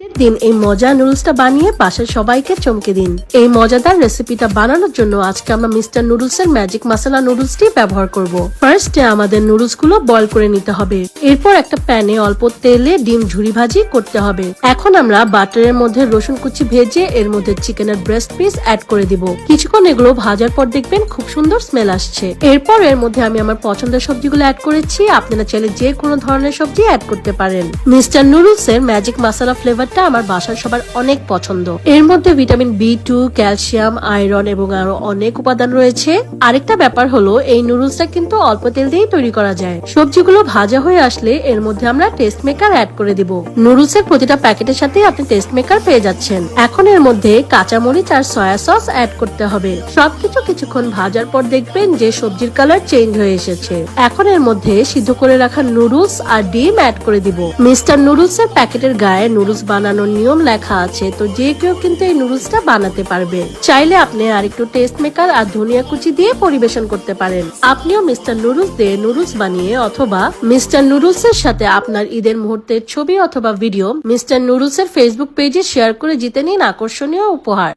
ঈদের দিন এই মজা নুডলসটা বানিয়ে বাসার সবাইকে চমকে দিন। এই মজাদার রেসিপিটা বানানোর জন্য আজকে আমরা মিস্টার নুডলস এর ম্যাজিক মশলা নুডলসটি ব্যবহার করব। ফার্স্টে আমাদের নুডলসগুলো বয়ল করে নিতে হবে। এরপর একটা প্যানে অল্প তেলে ডিম ঝুরি ভাজি করতে হবে। এখন আমরা বাটারের মধ্যে রসুন কুচি ভেজে এর মধ্যে চিকেনের ব্রেস্ট পিস অ্যাড করে দিব। কিছুক্ষণ এগুলো ভাজার পর দেখবেন খুব সুন্দর স্মেল আসছে। এরপর এর মধ্যে আমি আমার পছন্দের সবজিগুলো অ্যাড করেছি। আপনারা চাইলে যে কোনো ধরনের সবজি অ্যাড করতে পারেন। মিস্টার নুডলস এর ম্যাজিক মশলা ফ্লেভারটা আমার বাসার সবার অনেক পছন্দ। এর মধ্যে vitamin B two calcium iron এবং আরও অনেক উপাদান রয়েছে। আরেকটা ব্যাপার হলো, এই নুডলসটা কিন্তু অল্প তেল দিয়েই তৈরি করা যায়। সবজিগুলো ভাজা হয়ে আসলে এর মধ্যে আমরা টেস্ট মেকার অ্যাড করে দিব। নুডলস এর প্রতিটা প্যাকেটের সাথে আপনি টেস্ট মেকার পেয়ে যাচ্ছেন। এখন এর মধ্যে কাঁচামরিচ আর সয়া সস অ্যাড করতে হবে। সবকিছু কিছুক্ষণ ভাজার পর দেখবেন যে সবজির কালার চেঞ্জ হয়ে এসেছে। এখন এর মধ্যে সিদ্ধ করে রাখা নুডলস আর ডিম অ্যাড করে দিব। মিস্টার নুডলস এর প্যাকেটের গায়ে নুডলস বানানোর নিয়ম লেখা আছে, তো যে কেউ কিন্তু এই নুডলসটা বানাতে পারবে। চাইলে আপনি আর একটু টেস্ট মেকার আর ধনিয়া কুচি দিয়ে পরিবেশন করতে পারেন। আপনিও মিস্টার নুডলস দিয়ে নুডলস বানিয়ে অথবা মিস্টার নুডলস এর সাথে আপনার ঈদের মুহূর্তের ছবি অথবা ভিডিও মিস্টার নুডলস এর ফেসবুক পেজে শেয়ার করে জিতে নিন আকর্ষণীয় উপহার।